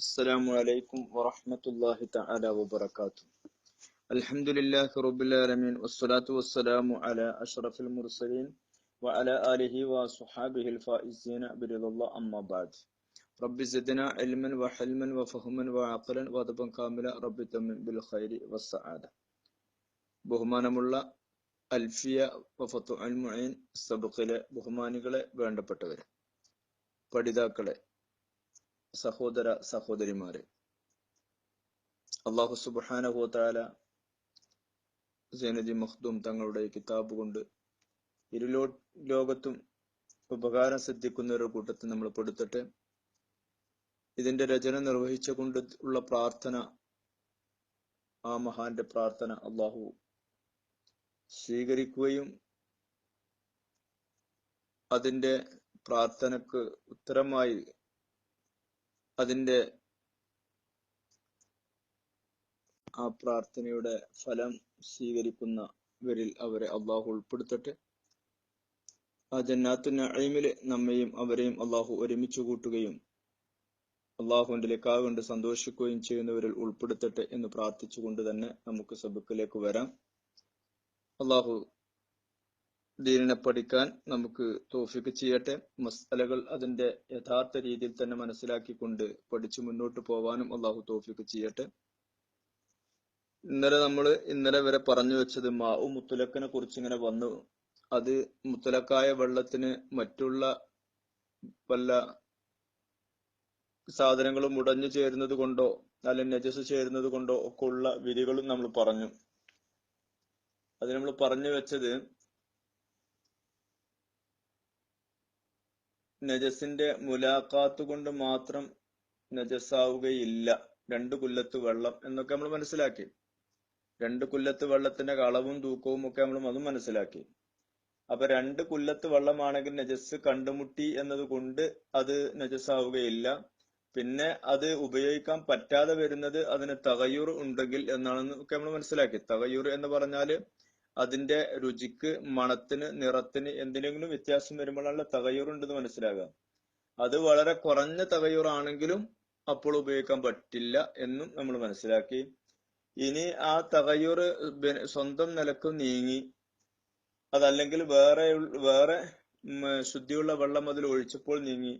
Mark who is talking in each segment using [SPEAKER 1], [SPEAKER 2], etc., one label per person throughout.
[SPEAKER 1] السلام عليكم ورحمة الله تعالى وبركاته الحمد لله رب العالمين والصلاة والسلام على أشرف المرسلين وعلى آله وصحابه الفائزين برضا الله أما بعد رب زدنا علما وحلما وفهما وعقلا وأدبا كاملا رب تمن بالخير والسعادة ബഹുമാനമുള്ള അൽഫിയ വഫത്തു അൽ മുഈൻ സബക്കിലെ ബഹുമാനികളെ വേണ്ടപ്പെട്ടവരെ പഠിതാക്കളെ സഹോദര സഹോദരിമാരെ. അള്ളാഹു സുബാനഹുത്താല സൈനദി മഖ്ദൂം തങ്ങളുടെ കിതാബ് കൊണ്ട് ഇരുലോ ലോകത്തും ഉപകാരം സിദ്ധിക്കുന്ന ഒരു കൂട്ടത്തിൽ നമ്മൾ പെടുത്തട്ടെ. ഇതിന്റെ രചന നിർവഹിച്ചുകൊണ്ട് ഉള്ള പ്രാർത്ഥന ആ മഹാന്റെ പ്രാർത്ഥന അള്ളാഹു സ്വീകരിക്കുകയും അതിന്റെ പ്രാർത്ഥനക്ക് ഉത്തരമായി അതിന്റെ ആ പ്രാർത്ഥനയുടെ ഫലം സ്വീകരിക്കുന്നവരിൽ അവരെ അള്ളാഹു ഉൾപ്പെടുത്തട്ടെ. ആ ജന്നാത്തു നഴിമിൽ നമ്മയും അവരെയും അള്ളാഹു ഒരുമിച്ച് കൂട്ടുകയും അള്ളാഹുവിന്റെ കൊണ്ട് സന്തോഷിക്കുകയും ചെയ്യുന്നവരിൽ ഉൾപ്പെടുത്തട്ടെ എന്ന് പ്രാർത്ഥിച്ചുകൊണ്ട് തന്നെ നമുക്ക് സബക്കിലേക്ക് വരാം. അള്ളാഹു ദീനിനെ പഠിക്കാൻ നമുക്ക് തോഫിക്ക് ചെയ്യട്ടെ. മസാലകൾ അതിന്റെ യഥാർത്ഥ രീതിയിൽ തന്നെ മനസ്സിലാക്കിക്കൊണ്ട് പഠിച്ചു മുന്നോട്ട് പോവാനും അള്ളാഹു തോഫിക്ക് ചെയ്യട്ടെ. ഇന്നലെ നമ്മൾ ഇന്നലെ വരെ പറഞ്ഞു വെച്ചത് മാവു മുത്തലക്കനെ കുറിച്ച് ഇങ്ങനെ വന്നു. അത് മുത്തലക്കായ വെള്ളത്തിന് മറ്റുള്ള വല്ല സാധനങ്ങളും ഉടഞ്ഞു ചേരുന്നത് കൊണ്ടോ അല്ലെങ്കിൽ നജസ് ചേരുന്നത് കൊണ്ടോ ഒക്കെ ഉള്ള വിധികളും നമ്മൾ പറഞ്ഞു. അത് നമ്മൾ പറഞ്ഞു വെച്ചത് നജസിന്റെ മുലാഖാത്ത് കൊണ്ട് മാത്രം നജസാവുകയില്ല രണ്ട് കുല്ലത്ത് വെള്ളം എന്നൊക്കെ നമ്മൾ മനസ്സിലാക്കി. രണ്ട് കുല്ലത്ത് വെള്ളത്തിന്റെ അളവും തൂക്കവും ഒക്കെ നമ്മൾ അതും മനസ്സിലാക്കി. അപ്പൊ രണ്ട് കുല്ലത്ത് വെള്ളമാണെങ്കിൽ നജസ് കണ്ടുമുട്ടി എന്നത് കൊണ്ട് അത് നജസാവുകയില്ല പിന്നെ അത് ഉപയോഗിക്കാൻ പറ്റാതെ വരുന്നത് അതിന് തകയൂർ ഉണ്ടെങ്കിൽ എന്നാണെന്ന് ഒക്കെ നമ്മൾ മനസ്സിലാക്കി. തകയൂർ എന്ന് പറഞ്ഞാൽ അതിന്റെ രുചിക്ക് മണത്തിന് നിറത്തിന് എന്തിനെങ്കിലും വ്യത്യാസം വരുമ്പോഴാണല്ലോ തകയൂർ ഉണ്ടെന്ന് മനസ്സിലാകുക അത് വളരെ കുറഞ്ഞ തകയൂറാണെങ്കിലും അപ്പോൾ ഉപയോഗിക്കാൻ പറ്റില്ല എന്നും നമ്മൾ മനസ്സിലാക്കി. ഇനി ആ തകയൂർ സ്വന്തം നിലയ്ക്ക് നീങ്ങി. അതല്ലെങ്കിൽ വേറെ വേറെ ശുദ്ധിയുള്ള വെള്ളം അതിൽ ഒഴിച്ചപ്പോൾ നീങ്ങി.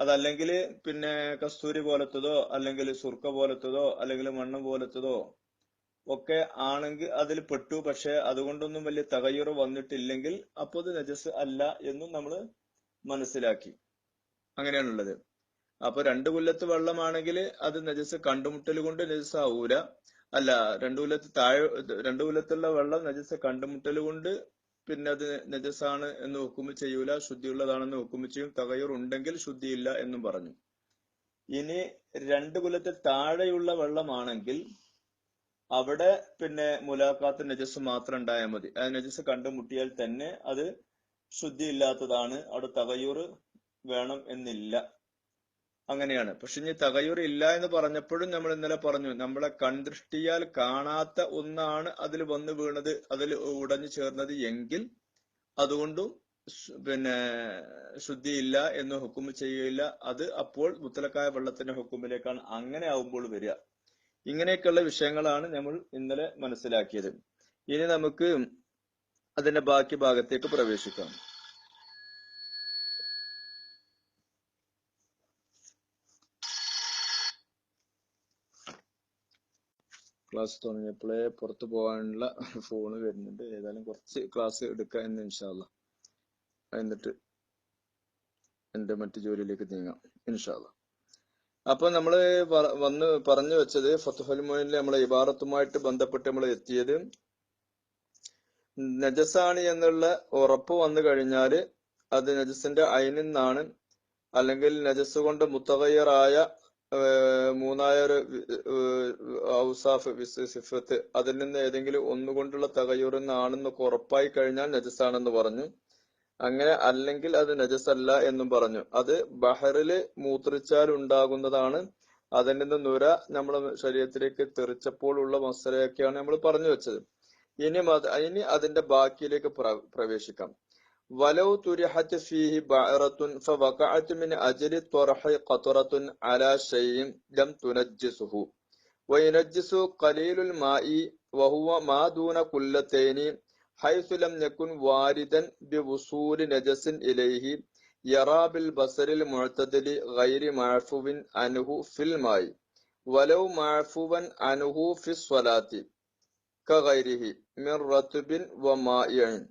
[SPEAKER 1] അതല്ലെങ്കിൽ പിന്നെ കസ്തൂരി പോലത്തതോ അല്ലെങ്കിൽ സുർക്ക പോലത്തതോ അല്ലെങ്കിൽ മണ്ണ് പോലത്തതോ ഒക്കെ ആണെങ്കിൽ അതിൽ പെട്ടു. പക്ഷെ അതുകൊണ്ടൊന്നും വലിയ തകയുറ വന്നിട്ടില്ലെങ്കിൽ അപ്പോൾ അത് നജസ് അല്ല എന്നും നമ്മൾ മനസ്സിലാക്കി. അങ്ങനെയാണുള്ളത്. അപ്പൊ രണ്ടു കൊല്ലത്ത് വെള്ളമാണെങ്കിൽ അത് നജസ് കണ്ടുമുട്ടൽ കൊണ്ട് നജസ് ആവൂല. അല്ല രണ്ടു കൊല്ലത്ത് താഴെ രണ്ടു കൊല്ലത്തുള്ള വെള്ളം നജസ് കണ്ടുമുട്ടൽ കൊണ്ട് പിന്നെ അത് നജസാണ് എന്ന് ഹുക്കുമ ചെയ്യൂല ശുദ്ധിയുള്ളതാണെന്ന് ഹുക്കുമ ചെയ്യും. തകയൂർ ഉണ്ടെങ്കിൽ ശുദ്ധിയില്ല എന്നും പറഞ്ഞു. ഇനി രണ്ട് കൊല്ലത്തിൽ താഴെയുള്ള വെള്ളമാണെങ്കിൽ അവിടെ പിന്നെ മുലാഖാത്ത് നജസ് മാത്രം ഉണ്ടായാൽ മതി. ആ നജസ് കണ്ടുമുട്ടിയാൽ തന്നെ അത് ശുദ്ധിയില്ലാത്തതാണ്. അവിടെ തകയൂർ വേണം എന്നില്ല. അങ്ങനെയാണ്. പക്ഷെ ഇനി തകയൂർ ഇല്ല എന്ന് പറഞ്ഞപ്പോഴും നമ്മൾ ഇന്നലെ പറഞ്ഞു നമ്മളെ കൺദൃഷ്ടിയാൽ കാണാത്ത ഒന്നാണ് അതിൽ വന്നു വീണത് അതിൽ ഉടഞ്ഞു ചേർന്നത് എങ്കിൽ അതുകൊണ്ടും പിന്നെ ശുദ്ധിയില്ല എന്ന് ഹുക്കും ചെയ്യുകയില്ല. അത് അപ്പോൾ മുത്തലക്കായ വെള്ളത്തിന്റെ ഹുക്കുമിലേക്കാണ്. അങ്ങനെ ആവുമ്പോൾ വരിക. ഇങ്ങനെയൊക്കെയുള്ള വിഷയങ്ങളാണ് നമ്മൾ ഇന്നലെ മനസ്സിലാക്കിയത്. ഇനി നമുക്ക് അതിന്റെ ബാക്കി ഭാഗത്തേക്ക് പ്രവേശിക്കാം. ക്ലാസ് തുടങ്ങിയപ്പോഴേ പുറത്തു പോകാനുള്ള ഫോണ് വരുന്നുണ്ട്. ഏതായാലും കുറച്ച് ക്ലാസ് എടുക്കാം എന്ന് ഇൻഷാല്ല എന്നിട്ട് എന്റെ മറ്റു ജോലിയിലേക്ക് നീങ്ങാം. ഇൻഷാല്ല അപ്പൊ നമ്മൾ വന്ന് പറഞ്ഞു വെച്ചത് ഫത്തുഹൽ മോയിനിലെ നമ്മളെ ഇബാറത്തുമായിട്ട് ബന്ധപ്പെട്ട് നമ്മൾ എത്തിയത് നജസാണ് എന്നുള്ള ഉറപ്പ് വന്നു കഴിഞ്ഞാൽ അത് നജസിന്റെ അയിനിൽ നിന്നാണ്. അല്ലെങ്കിൽ നജസ് കൊണ്ട് മുത്തകയ്യറായ മൂന്നായ ഒരു ഔസാഫ് സിഫത്ത് അതിൽ നിന്ന് ഏതെങ്കിലും ഒന്നുകൊണ്ടുള്ള തകയൂറിൽ നിന്നാണെന്നൊക്കെ ഉറപ്പായി കഴിഞ്ഞാൽ നജസാണെന്ന് പറഞ്ഞു. അങ്ങനെ അല്ലെങ്കിൽ അത് നജസല്ല അല്ല എന്നും പറഞ്ഞു. അത് ബഹറിൽ മൂത്രിച്ചാൽ ഉണ്ടാകുന്നതാണ് അതിൽ നിന്ന് നുര നമ്മുടെ ശരീരത്തിലേക്ക് തെറിച്ചപ്പോൾ ഉള്ള മസലയൊക്കെയാണ് നമ്മൾ പറഞ്ഞു വെച്ചത്. ഇനി ഇനി അതിന്റെ ബാക്കിയിലേക്ക് പ്രവേശിക്കാം. വലൗ തുരിഹത്ത് ഫീഹി ബഅറത്തുൻ ഫവഖഅത്ത് മിൻ അജ്ലി തുർഹി ഖത്റത്തുൻ അലാ ഷൈഇൻ ലം തുനജ്ജിസുഹു. വയനജ്ജിസു ഖലീലുൽ മാഇ വഹുവ മാ ദൂന കുല്ലതൈനി حيث لم يكن واردا بوصول نجس إليه يرى بالبصر المعتدل غير معفو عنه في الماء ولو معفوا عنه في الصلاة كغيره من رطب ومائع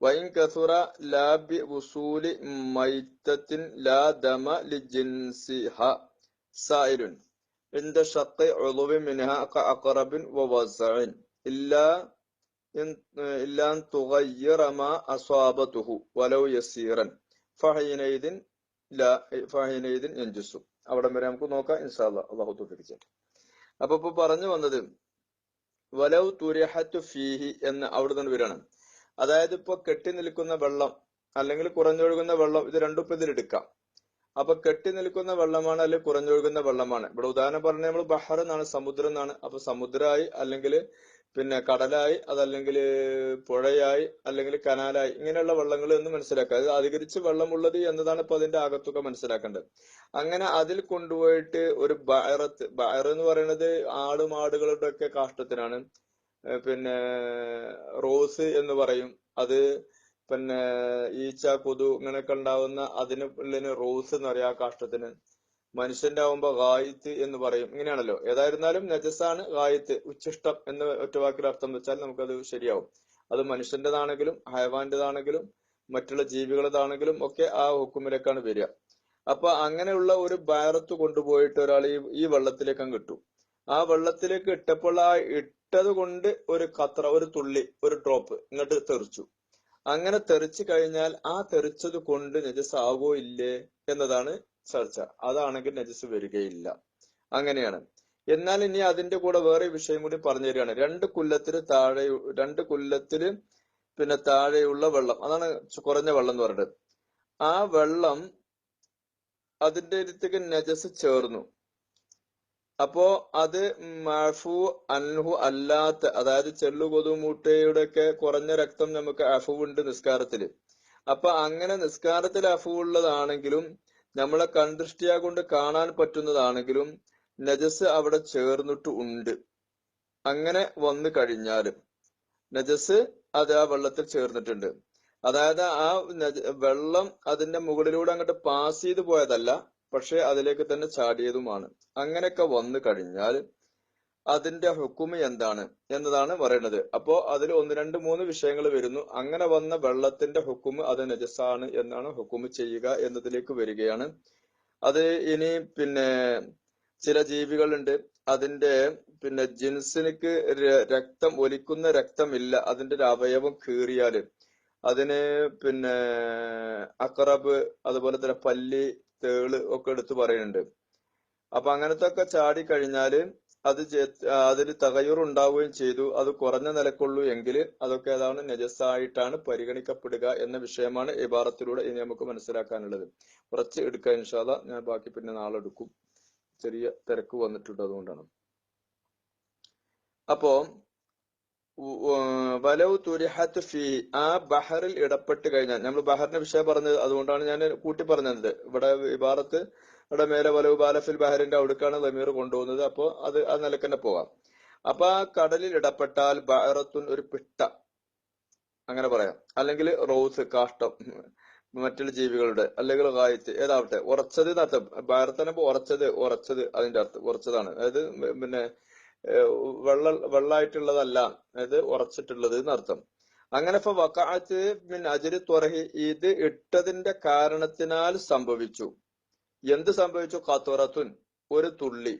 [SPEAKER 1] وإن كثر لا بوصول ميتة لا دم لجنسها سائل عند شق عضو منها كأقرب ووزع إلا ഇല്ലാൻ തുകയ്യറമ അസ്വാബത്തുഹു വലവ് യസീറൻ. ഫഹീനൈദിൻ ഫഹീനൈദിൻ എഞ്ചുസു അവിടെ വരെ നമുക്ക് നോക്കാം ഇൻഷാല്ല അള്ളാഹു തുഫിക്ക് അപ്പൊ ഇപ്പൊ പറഞ്ഞു വന്നത് വലവ് തുരഹത്തു ഫീഹി എന്ന് അവിടെ നിന്ന് വരണം. അതായത് ഇപ്പൊ കെട്ടി നിൽക്കുന്ന വെള്ളം അല്ലെങ്കിൽ കുറഞ്ഞൊഴുകുന്ന വെള്ളം ഇത് രണ്ടും ഇതിലെടുക്കാം അപ്പൊ കെട്ടി നിൽക്കുന്ന വെള്ളമാണ് അല്ലെങ്കിൽ കുറഞ്ഞൊഴുകുന്ന വെള്ളമാണ്. ഇവിടെ ഉദാഹരണം പറഞ്ഞ നമ്മൾ ബഹർ എന്നാണ് സമുദ്രം എന്നാണ്. അപ്പൊ സമുദ്രമായി അല്ലെങ്കിൽ പിന്നെ കടലായി അതല്ലെങ്കിൽ പുഴയായി അല്ലെങ്കിൽ കനാലായി ഇങ്ങനെയുള്ള വെള്ളങ്ങൾ എന്ന് മനസ്സിലാക്കുക. അത് അധികരിച്ച് വെള്ളമുള്ളത് എന്നതാണ് ഇപ്പൊ അതിന്റെ ആകത്തുക മനസ്സിലാക്കേണ്ടത്. അങ്ങനെ അതിൽ കൊണ്ടുപോയിട്ട് ഒരു ബയറത്ത് ബയർ എന്ന് പറയുന്നത് ആടുമാടുകളുടെ ഒക്കെ കാഷ്ടത്തിനാണ്. പിന്നെ റോസ് എന്ന് പറയും. അത് പിന്നെ ഈച്ച കൊതു ഇങ്ങനെയൊക്കെ ഉണ്ടാവുന്ന അതിന് ഉള്ളിന് റോസ് എന്ന് പറയാം ആ കാഷ്ടത്തിന്. മനുഷ്യന്റെ ആവുമ്പോ ഗായത്ത് എന്ന് പറയും. ഇങ്ങനെയാണല്ലോ. ഏതായിരുന്നാലും നജസാണ് ഗായത്ത് ഉച്ചിഷ്ടം എന്ന് ഒറ്റ വാക്കിൽ അർത്ഥം വെച്ചാൽ നമുക്കത് ശരിയാവും. അത് മനുഷ്യന്റേതാണെങ്കിലും ഹയവാന്റേതാണെങ്കിലും മറ്റുള്ള ജീവികളതാണെങ്കിലും ഒക്കെ ആ ഹുക്കുമിലേക്കാണ് വരിക. അപ്പൊ അങ്ങനെയുള്ള ഒരു ബയറത്ത് കൊണ്ടുപോയിട്ട് ഒരാൾ ഈ ഈ വെള്ളത്തിലേക്ക് ഇട്ടു. ആ വെള്ളത്തിലേക്ക് ഇട്ടപ്പോൾ ആ ഇട്ടത് കൊണ്ട് ഒരു കത്ര ഒരു തുള്ളി ഒരു ഡ്രോപ്പ് ഇങ്ങോട്ട് തെറിച്ചു. അങ്ങനെ തെറിച്ചു കഴിഞ്ഞാൽ ആ തെറിച്ചത് കൊണ്ട് നജസ് ആവോ ഇല്ലേ എന്നതാണ് ചർച്ച. അതാണെങ്കിൽ നജസ് വരികയില്ല. അങ്ങനെയാണ്. എന്നാൽ ഇനി അതിന്റെ കൂടെ വേറെ വിഷയം കൂടി പറഞ്ഞു തരികയാണ്. രണ്ട് കുല്ലത്തിന് താഴെ രണ്ട് കുല്ലത്തിന് പിന്നെ താഴെയുള്ള വെള്ളം. അതാണ് കുറഞ്ഞ വെള്ളം എന്ന് പറയുന്നത് ആ വെള്ളം അതിന്റെ അടുത്തേക്ക് നജസ് ചേർന്നു. അപ്പോ അത് മഫു അൻഹു അല്ലാത്ത അതായത് ചെള്ളു കൊതുമൂട്ടയുടെ ഒക്കെ കുറഞ്ഞ രക്തം നമുക്ക് അഫുവുണ്ട് നിസ്കാരത്തിൽ അപ്പൊ അങ്ങനെ നിസ്കാരത്തിൽ അഫുവുള്ളതാണെങ്കിലും നമ്മളെ കൺദൃഷ്ടിയാ കൊണ്ട് കാണാൻ പറ്റുന്നതാണെങ്കിലും നജസ് അവിടെ ചേർന്നിട്ട് ഉണ്ട്. അങ്ങനെ വന്നു കഴിഞ്ഞാൽ നജസ് അത് ആ വെള്ളത്തിൽ ചേർന്നിട്ടുണ്ട്. അതായത് ആ വെള്ളം അതിന്റെ മുകളിലൂടെ അങ്ങോട്ട് പാസ് ചെയ്തു പോയതല്ല പക്ഷെ അതിലേക്ക് തന്നെ ചാടിയതുമാണ്. അങ്ങനെയൊക്കെ വന്നു കഴിഞ്ഞാൽ അതിന്റെ ഹുക്കുമി എന്താണ് എന്നതാണ് പറയുന്നത്. അപ്പോ അതിൽ ഒന്ന് രണ്ട് മൂന്ന് വിഷയങ്ങൾ വരുന്നു. അങ്ങനെ വന്ന വെള്ളത്തിന്റെ ഹുക്കുമ് അത് നജസാണ് എന്നാണ് ഹുക്കുമ് ചെയ്യുക എന്നതിലേക്ക് വരികയാണ്. അത് ഇനി പിന്നെ ചില ജീവികളുണ്ട്. അതിന്റെ പിന്നെ ജിൻസിനിക്ക് രക്തം ഒലിക്കുന്ന രക്തമില്ല. അതിന്റെ ഒരു അവയവം കീറിയാൽ അതിന് പിന്നെ അക്രബ് അതുപോലെ തന്നെ പല്ലി തേൾ ഒക്കെ എടുത്ത് പറയുന്നുണ്ട്. അപ്പൊ അങ്ങനത്തെ ഒക്കെ ചാടി കഴിഞ്ഞാൽ അത് അതിൽ തകയൂർ ഉണ്ടാവുകയും ചെയ്തു. അത് കുറഞ്ഞ നിലക്കുള്ളൂ എങ്കിൽ അതൊക്കെ അതാണ് നജസ്സായിട്ടാണ് പരിഗണിക്കപ്പെടുക എന്ന വിഷയമാണ് ഇബാറത്തിലൂടെ ഇനി നമുക്ക് മനസ്സിലാക്കാനുള്ളത്. കുറച്ച് എടുക്കാൻ ഇൻഷാല്ല ഞാൻ ബാക്കി പിന്നെ നാളെ എടുക്കും. ചെറിയ തിരക്ക് വന്നിട്ടുണ്ട് അതുകൊണ്ടാണ്. അപ്പോ വലവ് തുരിഹത്ത് ഫീ ആ ബഹറിൽ ഇടപെട്ട് കഴിഞ്ഞാൽ നമ്മൾ ബഹറിന്റെ വിഷയം പറഞ്ഞത് അതുകൊണ്ടാണ് ഞാൻ കൂട്ടി പറഞ്ഞത്. ഇവിടെ ഇബാറത്ത് ഇവിടെ മേലെ വലവ് ബാലഫിൽ ബഹറിന്റെ അവിടുക്കാണ് ലമീർ കൊണ്ടുപോകുന്നത്. അപ്പോ അത് ആ നിലയ്ക്ക് തന്നെ പോവാം അപ്പൊ ആ കടലിൽ ഇടപെട്ടാൽ ബഹറത്തുൻ ഒരു പിട്ട. അങ്ങനെ പറയാം. അല്ലെങ്കിൽ റോസ് കാഷ്ടം മറ്റുള്ള ജീവികളുടെ അല്ലെങ്കിൽ കായത്ത് ഏതാവട്ടെ ഉറച്ചത് എന്നർത്ഥം. ഭാരതനപ്പോ ഉറച്ചത് ഉറച്ചത് അതിന്റെ അർത്ഥം ഉറച്ചതാണ്. അതായത് പിന്നെ വെള്ള വെള്ളായിട്ടുള്ളതല്ല. അതായത് ഉറച്ചിട്ടുള്ളത് എന്നർത്ഥം. അങ്ങനെ ഇപ്പൊ വക്കാത്ത് മിൻ അജരി തുറഹി ഇത് ഇട്ടതിന്റെ കാരണത്തിനാൽ സംഭവിച്ചു. എന്ത് സംഭവിച്ചു? കാത്തുറത്തുൻ ഒരു തുള്ളി.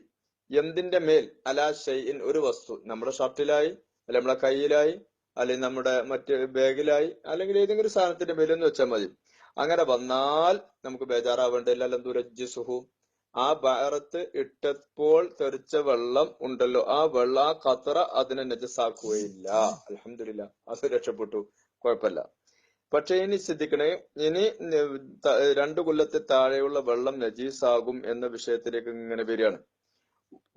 [SPEAKER 1] എന്തിന്റെ മേൽ? അലാ ഷെയ്ൻ ഒരു വസ്തു. നമ്മുടെ ഷർട്ടിലായി അല്ലെ നമ്മുടെ കയ്യിലായി അല്ലെങ്കിൽ നമ്മുടെ മറ്റ് ബാഗിലായി അല്ലെങ്കിൽ ഏതെങ്കിലും സാധനത്തിന്റെ മേലെന്ന് വെച്ചാൽ മതി. അങ്ങനെ വന്നാൽ നമുക്ക് ബേജാറാവേണ്ടില്ല ലന്തുരജ്ജുസുഹു ആ ബഹറത്ത് ഇട്ടപ്പോൾ തെറിച്ച വെള്ളം ഉണ്ടല്ലോ. ആ വെള്ളം ആ ഖത്തറ അതിനെ നജസാക്കുകയില്ല. അലഹമില്ല അത് രക്ഷപ്പെട്ടു. കുഴപ്പമില്ല. പക്ഷെ ഇനി ശ്രദ്ധിക്കണേ ഇനി രണ്ടു കൊല്ലത്തെ താഴെയുള്ള വെള്ളം നജീസാകും എന്ന വിഷയത്തിലേക്ക് ഇങ്ങനെ വരികയാണ്.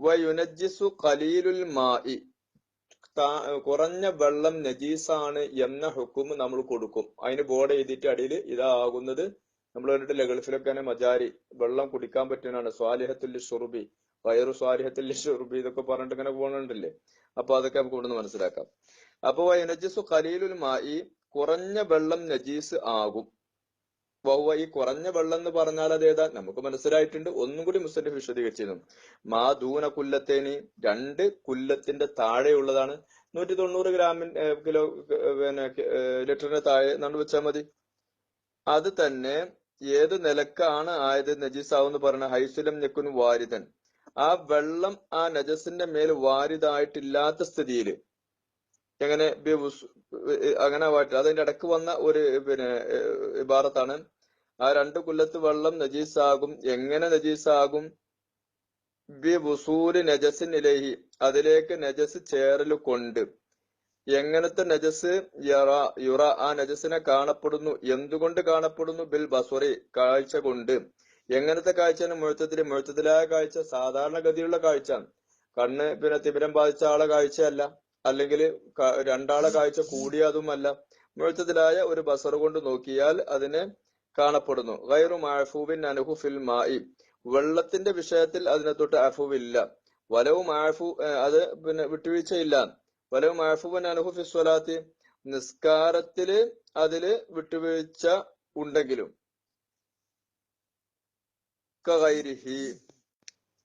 [SPEAKER 1] വയുനജിസു കലീലുൽ മായി കുറഞ്ഞ വെള്ളം നജീസാണ് എന്ന ഹുക്കും നമ്മൾ കൊടുക്കും. അതിന് ബോർഡ് എഴുതിയിട്ട് അടിയിൽ ഇതാകുന്നത് നമ്മൾ കണ്ടിട്ടില്ല ഗൾഫിലൊക്കെ തന്നെ മജാരി വെള്ളം കുടിക്കാൻ പറ്റുന്നതാണ്. സ്വാലിഹത്തുൽ ഷുറുബി വയറു സ്വാലിഹത്തുൽ ഷുറുബി ഇതൊക്കെ പറഞ്ഞിട്ട് ഇങ്ങനെ പോകണുണ്ടല്ലേ അപ്പൊ അതൊക്കെ നമുക്ക് ഇവിടുന്ന് മനസ്സിലാക്കാം. അപ്പൊ നജീസു ഖലീലുൽ മായി കുറഞ്ഞ വെള്ളം നജീസ് ആകും. വൗവ ഈ കുറഞ്ഞ വെള്ളം എന്ന് പറഞ്ഞാൽ അതേതാ നമുക്ക് മനസ്സിലായിട്ടുണ്ട്. ഒന്നും കൂടി മുസ്ലിം വിശദീകരിച്ചിരുന്നു. മാ ദൂന കുല്ലത്തേനി രണ്ട് കുല്ലത്തിന്റെ താഴെയുള്ളതാണ് നൂറ്റി തൊണ്ണൂറ് ഗ്രാമിൻ കിലോ പിന്നെ ലിറ്ററിന്റെ ലിറ്ററിന് താഴെ നമ്മൾ വെച്ചാൽ മതി. അത് തന്നെ ഏത് നിലക്കാണ് ആയത് നജീസാവെന്ന് പറഞ്ഞ ഹൈസുലം ഞെക്കുൻ വാരിതൻ ആ വെള്ളം ആ നജസിന്റെ മേൽ വാരിതായിട്ടില്ലാത്ത സ്ഥിതിയിൽ എങ്ങനെ അങ്ങനെ വായിട്ട് അതിന്റെ ഇടയ്ക്ക് വന്ന ഒരു പിന്നെ ഇബാറത്താണ്. ആ രണ്ട് കൊല്ലത്ത് വെള്ളം നജീസാകും. എങ്ങനെ നജീസാകും? ബി വുസൂര് നജസിൻ ഇലഹി അതിലേക്ക് നജസ് ചേരൽ കൊണ്ട്. എങ്ങനത്തെ നജസ് യറ ആ നജസിനെ കാണപ്പെടുന്നു? എന്തുകൊണ്ട് കാണപ്പെടുന്നു? ബിൽ ബസുറി കാഴ്ച കൊണ്ട്. എങ്ങനത്തെ കാഴ്ചയാണ് മുഴുത്തത്തിൽ മുഴുത്തത്തിലായ കാഴ്ച സാധാരണഗതിയുള്ള കാഴ്ച. കണ്ണ് പിന്നെ തിമിരം ബാധിച്ച ആളെ കാഴ്ചയല്ല. അല്ലെങ്കിൽ രണ്ടാളെ കാഴ്ച കൂടിയതുമല്ല മുഴുത്തത്തിലായ ഒരു ബസർ കൊണ്ട് നോക്കിയാൽ അതിന് കാണപ്പെടുന്നു. ഗൈറു മാഫൂബിൻ അനുഹു ഫിൽ മായി വെള്ളത്തിന്റെ വിഷയത്തിൽ അതിനെ തൊട്ട് അഫുവില്ല. വലവും ആഫു അത് പിന്നെ വിട്ടുവീഴ്ചയില്ല. വലവും മഹഫുബൻ അലഹു നിസ്കാരത്തിൽ അതിൽ വിട്ടുവീഴ്ച ഉണ്ടെങ്കിലും.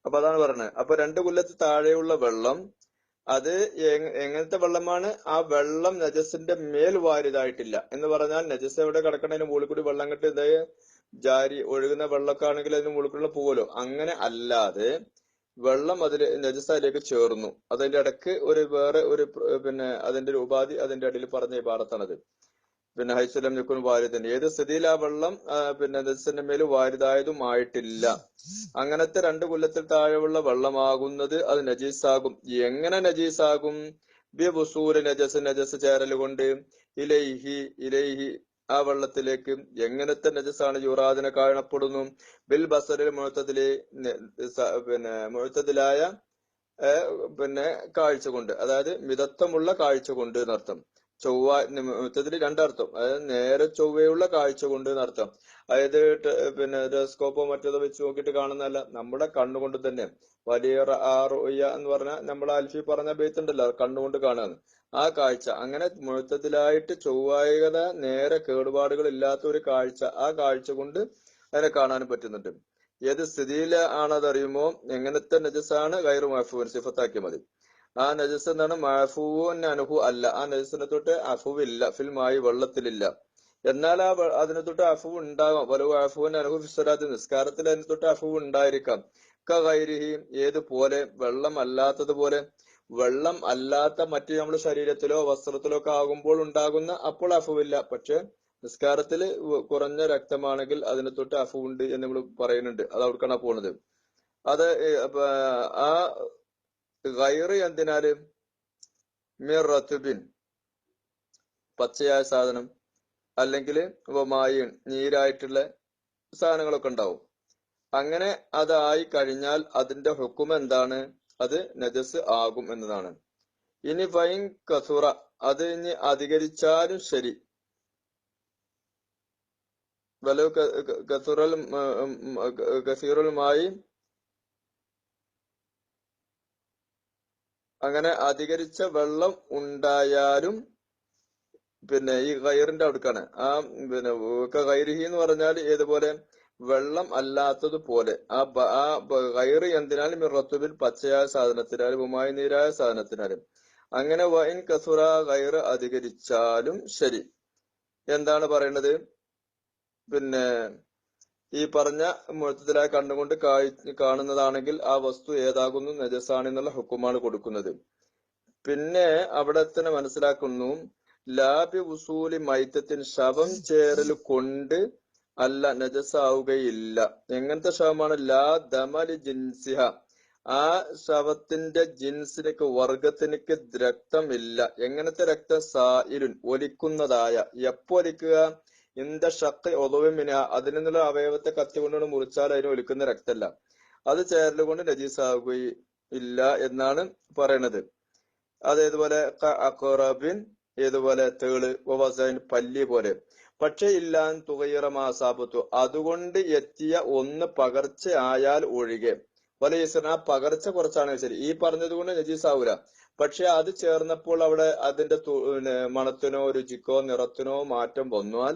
[SPEAKER 1] അപ്പൊ അതാണ് പറഞ്ഞത്. അപ്പൊ രണ്ട് കൊല്ലത്ത് താഴെയുള്ള വെള്ളം അത് എങ്ങനത്തെ വെള്ളമാണ്? ആ വെള്ളം നജസിന്റെ മേൽ വാരിതായിട്ടില്ല എന്ന് പറഞ്ഞാൽ നജസ് എവിടെ കിടക്കണതിന് മുകളിൽ കൂടി വെള്ളം കെട്ടി ജാരി ഒഴുകുന്ന വെള്ളമൊക്കെ ആണെങ്കിൽ അതിന് മുകളിൽ കൂടെ പോകുമല്ലോ അങ്ങനെ അല്ലാതെ വെള്ളം അതിൽ നജസ് അതിലേക്ക് ചേർന്നു. അതിന്റെ ഇടയ്ക്ക് ഒരു വേറെ ഒരു പിന്നെ അതിന്റെ ഒരു ഉപാധി അതിന്റെ അടിയിൽ പറഞ്ഞ ഇബാറത്താണത് പിന്നെ ഹൈസുലം നിക്കുൻ വാരിതന്നെ ഏത് സ്ഥിതിയിൽ ആ വെള്ളം പിന്നെ നജസിന്റെ മേൽ വാരിതായതും ആയിട്ടില്ല അങ്ങനത്തെ രണ്ട് കൊല്ലത്തിൽ താഴെയുള്ള വെള്ളമാകുന്നത് അത് നജീസാകും. എങ്ങനെ നജീസാകും? ബി നജസ് നജസ് ചേരൽ കൊണ്ട് ഇലൈഹി ഇലൈഹി ആ വെള്ളത്തിലേക്ക് എങ്ങനത്തെ നജസാണ് യുറാദിനെ കാണപ്പെടുന്നു? ബിൽ ബസറിൽ മുഴുത്തതിലെ പിന്നെ മുഴുത്തതിലായ പിന്നെ കാഴ്ച കൊണ്ട് അതായത് മിതത്വമുള്ള കാഴ്ച കൊണ്ട് എന്നർത്ഥം. ചൊവ്വ മുത്തത്തിൽ രണ്ടർത്ഥം. അതായത് നേരെ ചൊവ്വയുള്ള കാഴ്ച കൊണ്ട് എന്നർത്ഥം. അതായത് പിന്നെ ടെലസ്കോപ്പോ മറ്റേതോ വെച്ച് നോക്കിയിട്ട് കാണുന്നതല്ല. നമ്മുടെ കണ്ണുകൊണ്ട് തന്നെ. വലിയ റൊയ്യ എന്ന് പറഞ്ഞാൽ നമ്മൾ അൽഫി പറഞ്ഞ ബെയ്ത്ത് ഉണ്ടല്ലോ അത് കണ്ണുകൊണ്ട് കാണാന്ന് ആ കാഴ്ച. അങ്ങനെ മൊത്തത്തിലായിട്ട് ചൊവ്വായകത നേരെ കേടുപാടുകൾ ഇല്ലാത്ത ഒരു കാഴ്ച. ആ കാഴ്ച കൊണ്ട് അതിനെ കാണാനും പറ്റുന്നുണ്ട്. ഏത് അറിയുമോ എങ്ങനത്തെ നജസാണ് മഹഫൂൻ സിഫത്താക്കിയ മതി. ആ നജസ് എന്താണ്? മഹഫൂൻ അനുഹു അല്ല. ആ നജസിനെ തൊട്ട് അഫുവില്ല. ഫിൽമായി വെള്ളത്തിലില്ല. എന്നാൽ ആ അതിനെ തൊട്ട് അഫു ഉണ്ടാകാം വലവ് അഫുവിൻ അനുഹു ഫിസ്വലാത്ത് നിസ്കാരത്തിൽ അതിനെ തൊട്ട് അഫു ഉണ്ടായിരിക്കാം. കൈരിഹി ഏതുപോലെ? വെള്ളം അല്ലാത്തതുപോലെ. വെള്ളം അല്ലാത്ത മറ്റു നമ്മുടെ ശരീരത്തിലോ വസ്ത്രത്തിലോ ഒക്കെ ആകുമ്പോൾ ഉണ്ടാകുന്ന അപ്പോൾ അഫുവില്ല. പക്ഷെ നിസ്കാരത്തിൽ കുറഞ്ഞ രക്തമാണെങ്കിൽ അതിനെ തൊട്ട് ഉണ്ട് എന്ന് നമ്മൾ പറയുന്നുണ്ട്. അത് അവിടേക്കാണ് പോണത്. അത് ആ ഗൈറ് എന്തിനാല്? മിറത്തുബിൻ പച്ചയായ സാധനം. അല്ലെങ്കിൽ വമായിൻ നീരായിട്ടുള്ള സാധനങ്ങളൊക്കെ ഉണ്ടാവും. അങ്ങനെ അതായി കഴിഞ്ഞാൽ അതിന്റെ ഹുക്കും എന്താണ്? അത് നജസ് ആകും എന്നതാണ്. ഇനി ഫൈൻ കസുറ. അത് ഇനി അധികരിച്ചാലും ശരി. വലു കസുറൽ കസീറുമായി അങ്ങനെ അധികരിച്ച വെള്ളം ഉണ്ടായാലും പിന്നെ ഈ കയറിന്റെ അടുക്കാണ് ആ പിന്നെ ഗൈറിഹി എന്ന് പറഞ്ഞാൽ ഏതുപോലെ? വെള്ളം അല്ലാത്തത് പോലെ. ആ ആ ഗൈറ് എന്തിനാലും മിറത്തുബിൽ പച്ചയായ സാധനത്തിനാലും ഉമായി നീരായ സാധനത്തിനാലും. അങ്ങനെ വൈൻ കസുറ കയറ് അധികരിച്ചാലും ശരി. എന്താണ് പറയുന്നത് പിന്നെ ഈ പറഞ്ഞ മുഴത്തത്തിലായ കണ്ണുകൊണ്ട് കാണുന്നതാണെങ്കിൽ ആ വസ്തു ഏതാകുന്നു? നജസാണെന്നുള്ള ഹുക്കുമാണ് കൊടുക്കുന്നത്. പിന്നെ അവിടെ തന്നെ മനസ്സിലാക്കുന്നു ലാബി ഉസൂലി മൈത്തത്തിന് ശവം ചേരൽ കൊണ്ട് അല്ല നജസാവുകയില്ല. എങ്ങനത്തെ ശവമാണ്? ലാ ദമലി ജിൻസിഹ. ആ ശവത്തിന്റെ ജിൻസിനക്ക് വർഗത്തിനക്ക് രക്തമില്ല എങ്ങനത്തെ രക്തം? സായിലുൻ ഒലിക്കുന്നതായ. എപ്പോ ഒലിക്കുക? ഇന്ത ഷക്ക് ഒതുവിമിന അതിൽ നിന്നുള്ള അവയവത്തെ കത്തി മുറിച്ചാൽ അതിന് ഒലിക്കുന്ന രക്തമല്ല അത് ചേരൽ കൊണ്ട് നജീസാവുകയില്ല എന്നാണ് പറയണത്. അതേതുപോലെ അക്കോറബിൻ ഏതുപോലെ? തേൾ വസൈൻ പല്ലി പോലെ. പക്ഷെ ഇല്ലാൻ തുകയിറ മാസാപത്തു. അതുകൊണ്ട് എത്തിയ ഒന്ന് പകർച്ച ആയാൽ ഒഴികെ. പല ആ പകർച്ച കുറച്ചാണ് ശരി. ഈ പറഞ്ഞത് കൊണ്ട് നജീസാവൂല. പക്ഷെ അത് ചേർന്നപ്പോൾ അവിടെ അതിന്റെ മണത്തിനോ രുചിക്കോ നിറത്തിനോ മാറ്റം വന്നാൽ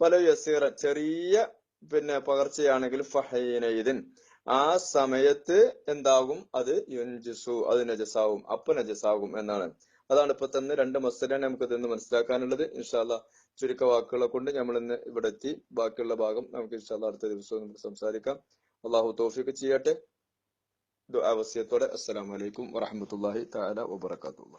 [SPEAKER 1] പല യസീറ ചെറിയ പിന്നെ പകർച്ചയാണെങ്കിൽ ഫഹീനയിദിൻ. ആ സമയത്ത് എന്താകും അത് യുൻജിസു അത് നജസാവും അപ്പൊ നജസാവും എന്നാണ്. അതാണ് ഇപ്പൊ തന്നെ രണ്ട് മസ്തരാണ് നമുക്ക് ഇന്ന് മനസ്സിലാക്കാനുള്ളത്. ഇൻഷാല്ല ചുരുക്ക വാക്കുകളെ കൊണ്ട് നമ്മൾ ഇന്ന് ഇവിടെ എത്തി ബാക്കിയുള്ള ഭാഗം നമുക്ക് ഇൻഷാല്ല അടുത്ത ദിവസവും നമുക്ക് സംസാരിക്കാം. അള്ളാഹു തോഫിക്ക് ചെയ്യട്ടെ. അവസ്യത്തോടെ വസിയത്തോടെ. അസ്സലാമു അലൈക്കും വറഹ്മത്തുള്ളാഹി തആല വബറകാതുഹു.